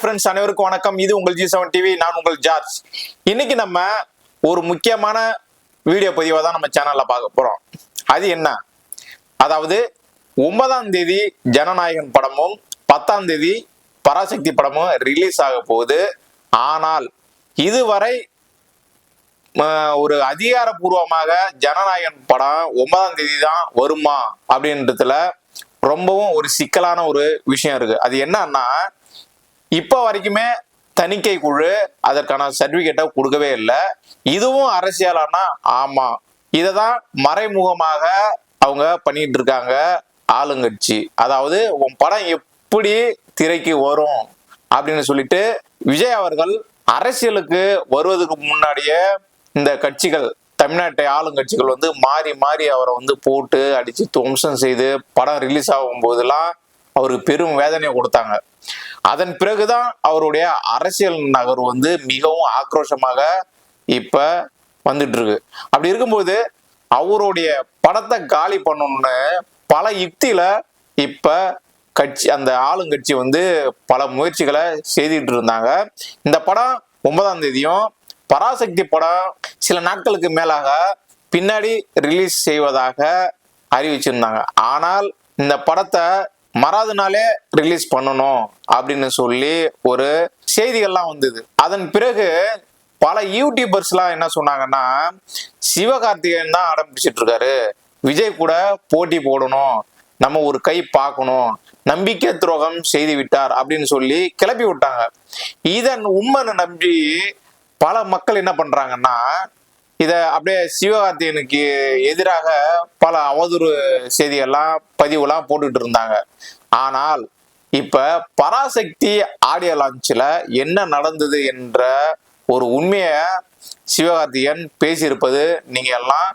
Friends அனைவருக்கும் வணக்கம். இது உங்கள் ஜி செவன் டிவி நான் உங்கள் ஜார்ஜ். இன்னைக்கு நம்ம ஒரு முக்கியமான வீடியோ பதிவை தான் நம்ம சேனல்ல பார்க்க போறோம். அது என்ன? அதாவது ஒன்பதாம் தேதி ஜனநாயகன் படமும் பத்தாம் தேதி பராசக்தி படமும் ரிலீஸ் ஆக போகுது. ஆனால் இதுவரை ஒரு அதிகாரப்பூர்வமாக ஜனநாயகன் படம் ஒன்பதாம் தேதி தான் வருமா அப்படின்றதுல ரொம்பவும் ஒரு சிக்கலான ஒரு விஷயம் இருக்கு. அது என்னன்னா இப்போ வரைக்குமே தணிக்கை குழு அதற்கான சர்டிபிகேட்டை கொடுக்கவே இல்லை. இதுவும் அரசியலானா? ஆமா. இதை தான் மறைமுகமாக அவங்க பண்ணிட்டு இருக்காங்க ஆளுங்கட்சி. அதாவது உன் படம் எப்படி திரைக்கு வரும்? அப்படின்னு சொல்லிட்டு விஜய் அவர்கள் அரசியலுக்கு வருவதற்கு முன்னாடியே இந்த கட்சிகள் தமிழ்நாட்டை ஆளுங்கட்சிகள் வந்து மாறி மாறி அவரை வந்து போட்டு அடித்து துவம்சம் செய்து படம் ரிலீஸ் ஆகும் போதெல்லாம் அவருக்கு பெரும் வேதனையை கொடுத்தாங்க. அதன் பிறகுதான் அவருடைய அரசியல் நகர்வு வந்து மிகவும் ஆக்ரோஷமாக இப்ப வந்துட்டு இருக்கு அப்படி இருக்கும்போது அவருடைய படத்தை காலி பண்ணணும்னு பல யுக்தியில இப்ப கட்சி அந்த ஆளுங்கட்சி வந்து பல முயற்சிகளை செய்துட்டு இருந்தாங்க. இந்த படம் ஒன்பதாம் தேதியும் பராசக்தி படம் சில நாட்களுக்கு மேலாக பின்னாடி ரிலீஸ் செய்வதாக அறிவிச்சிருந்தாங்க. ஆனால் இந்த படத்தை மறாத நாளே ரிலீஸ் பண்ணணும் அப்படின்னு சொல்லி ஒரு செய்திகள்லாம் வந்தது. அதன் பிறகு பல யூடியூபர்ஸ்லாம் என்ன சொன்னாங்கன்னா சிவகார்த்திகேயன் தான் அடம் பிடிச்சிட்டு இருக்காரு விஜய் கூட போட்டி போடணும். நம்ம ஒரு கை பார்க்கணும். நம்பிக்கை துரோகம் செய்து விட்டார் அப்படின்னு சொல்லி கிளப்பி விட்டாங்க. இதன் உண்மைன்னு நம்பி பல மக்கள் என்ன பண்றாங்கன்னா இதை அப்படியே சிவகார்த்திகனுக்கு எதிராக பல அவதூறு செய்திகள்லாம் பதிவுலாம் போட்டுட்டு இருந்தாங்க. ஆனால் இப்ப பராசக்தி ஆடியோ லான்ச்சில் என்ன நடந்தது என்ற ஒரு உண்மையை சிவகார்த்திகன் பேசியிருப்பது நீங்க எல்லாம்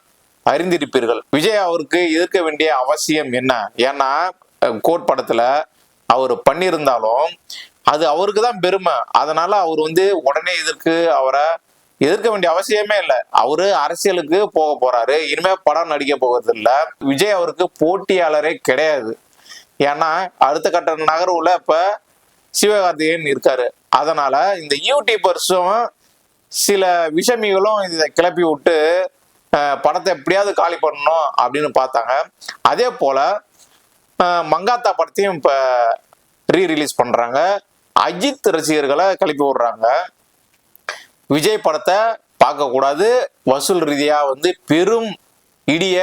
அறிந்திருப்பீர்கள். விஜய் அவருக்கு இருக்க வேண்டிய அவசியம் என்ன? ஏன்னா அஹ், கோட் படத்துல அவர் பண்ணியிருந்தாலும் அது அவருக்கு தான் பெருமை. அதனால அவர் வந்து உடனே இதற்கு அவரை எதிர்க்க வேண்டிய அவசியமே இல்லை. அவரு அரசியலுக்கு போக போறாரு. இனிமே படம் நடிக்க போகிறது இல்லை. விஜய் அவருக்கு போட்டியாளரே கிடையாது. ஏன்னா அடுத்த கட்ட நகர்வுல இப்ப சிவகார்த்திகேயன் இருக்காரு. அதனால இந்த யூடியூபர்ஸும் சில விஷமிகளும் இதை கிளப்பி விட்டு படத்தை எப்படியாவது காலி பண்ணணும் அப்படின்னு பார்த்தாங்க. அதே போல மங்காத்தா படத்தையும் இப்ப ரீ ரிலீஸ் பண்றாங்க. அஜித் ரசிகர்களை கிளப்பி விடுறாங்க. விஜய் படத்தை பார்க்கக்கூடாது. வசூல் ரீதியாக வந்து பெரும் இடிய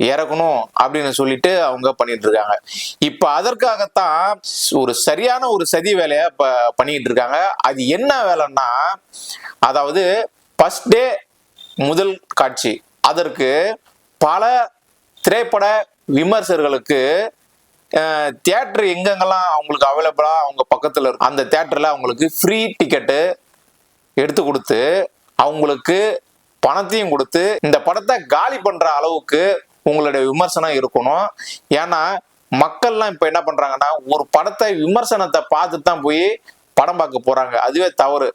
இறக்கணும் அப்படின்னு சொல்லிட்டு அவங்க பண்ணிட்டு இருக்காங்க இப்ப அதற்காகத்தான் ஒரு சரியான ஒரு சதி வேலையை இப்ப பண்ணிட்டு இருக்காங்க அது என்ன வேலைன்னா அதாவது ஃபர்ஸ்ட் டே முதல் காட்சி. அதற்கு பல திரைப்பட விமர்சகர்களுக்கு தியேட்டர் எங்கெங்கெல்லாம் அவங்களுக்கு அவைலபிளா அவங்க பக்கத்துல இருக்கு அந்த தியேட்டர்ல அவங்களுக்கு ஃப்ரீ டிக்கெட்டு எடுத்து கொடுத்து அவங்களுக்கு பணத்தையும் கொடுத்து இந்த படத்தை காலி பண்ற அளவுக்கு உங்களுடைய விமர்சனம் இருக்கணும். ஏன்னா மக்கள்லாம் இப்ப என்ன பண்றாங்கன்னா ஒரு படத்தை விமர்சனத்தை பார்த்துட்டு தான் போய் படம் பார்க்க போறாங்க. அதுவே தவறு.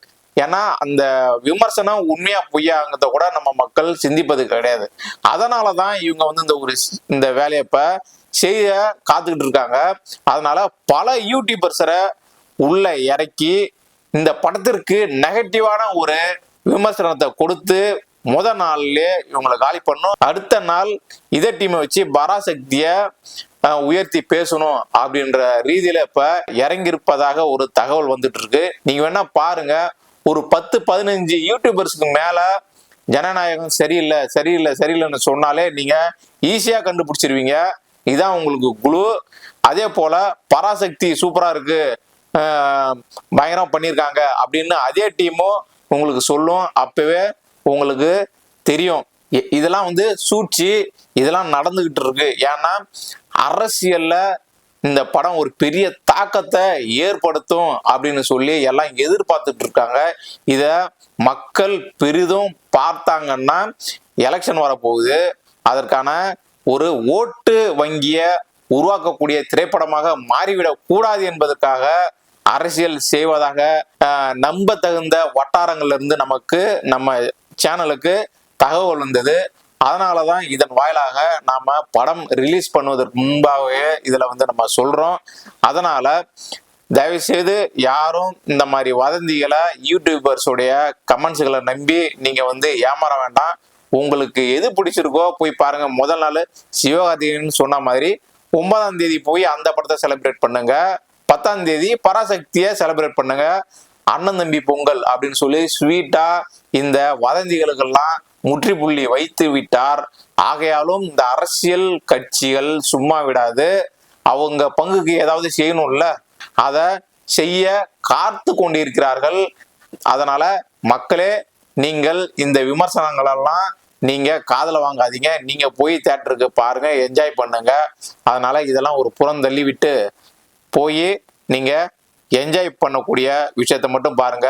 ஏன்னா அந்த விமர்சனம் உண்மையா பொய்யாங்கிறத கூட நம்ம மக்கள் சிந்திப்பது கிடையாது. அதனாலதான் இவங்க வந்து இந்த ஒரு இந்த வேலையை இப்போ செய்ய காத்துக்கிட்டு இருக்காங்க. அதனால பல யூடியூபர்ஸரை உள்ள இறக்கி இந்த படத்திற்கு நெகட்டிவான ஒரு விமர்சனத்தை கொடுத்து முத நாள்லயே இவங்களை காலி பண்ணும் அடுத்த நாள் இதே டீமை வச்சு பராசக்திய உயர்த்தி பேசணும் அப்படின்ற ரீதியில இப்ப இறங்கியிருப்பதாக ஒரு தகவல் வந்துட்டு இருக்கு நீங்க வேணா பாருங்க. ஒரு பத்து பதினஞ்சு யூடியூபர்ஸ்க்கு மேல ஜனநாயகம் சரியில்லை சரியில்லை சரியில்லைன்னு சொன்னாலே நீங்க ஈஸியா கண்டுபிடிச்சிருவீங்க. இதான் உங்களுக்கு குழு அதே போல பராசக்தி சூப்பரா இருக்கு. பயங்கரம் பண்ணியிருக்காங்க அப்படின்னு அதே டீமும் உங்களுக்கு சொல்லும். அப்பவே உங்களுக்கு தெரியும். இதெல்லாம் வந்து சூழ்ச்சி இதெல்லாம் நடந்துகிட்டு இருக்கு. ஏன்னா அரசியல்ல இந்த படம் ஒரு பெரிய தாக்கத்தை ஏற்படுத்தும் அப்படின்னு சொல்லி எல்லாம் எதிர்பார்த்துட்டு இருக்காங்க. இத மக்கள் பெரிதும் பார்த்தாங்கன்னா எலெக்ஷன் வரப்போகுது. அதற்கான ஒரு ஓட்டு வங்கிய உருவாக்கக்கூடிய திரைப்படமாக மாறிவிடக் கூடாது என்பதற்காக அரசியல் செய்வதாக நம்ப தகுந்த வட்டாரங்கள்ல இருந்து நமக்கு நம்ம சேனலுக்கு தகவல் வந்தது. அதனாலதான் இதன் வாயிலாக நாம படம் ரிலீஸ் பண்ணுவதற்கு முன்பாகவே இதுல வந்து நம்ம சொல்றோம். அதனால தயவு செய்து யாரும் இந்த மாதிரி வதந்திகளை யூடியூபர்ஸுடைய கமெண்ட்ஸுகளை நம்பி நீங்க வந்து ஏமாற வேண்டாம். உங்களுக்கு எது பிடிச்சிருக்கோ போய் பாருங்க. முதல் நாள் சிவகார்த்திகேயன் சொன்ன மாதிரி ஒன்பதாம் தேதி போய் அந்த படத்தை செலிப்ரேட் பண்ணுங்க. பத்தாம் தேதி பராசக்தியை செலிப்ரேட் பண்ணுங்க. அண்ணன் தம்பி பொங்கல் அப்படின்னு சொல்லி ஸ்வீட்டா இந்த வதந்திகளுக்கெல்லாம் முற்றுப்புள்ளி வைத்து விட்டார். ஆகையாலும் இந்த அரசியல் கட்சிகள் சும்மா விடாது. அவங்க பங்குக்கு ஏதாவது செய்யணும்ல? அதை செய்ய காத்து கொண்டிருக்கிறார்கள். அதனால மக்களே நீங்கள் இந்த விமர்சனங்கள் எல்லாம் நீங்க காதல வாங்காதீங்க. நீங்க போய் தேட்டருக்கு பாருங்க என்ஜாய் பண்ணுங்க. அதனால இதெல்லாம் ஒரு புறம் தள்ளி விட்டு போய் நீங்கள் என்ஜாய் பண்ணக்கூடிய விஷயத்த மட்டும் பாருங்க.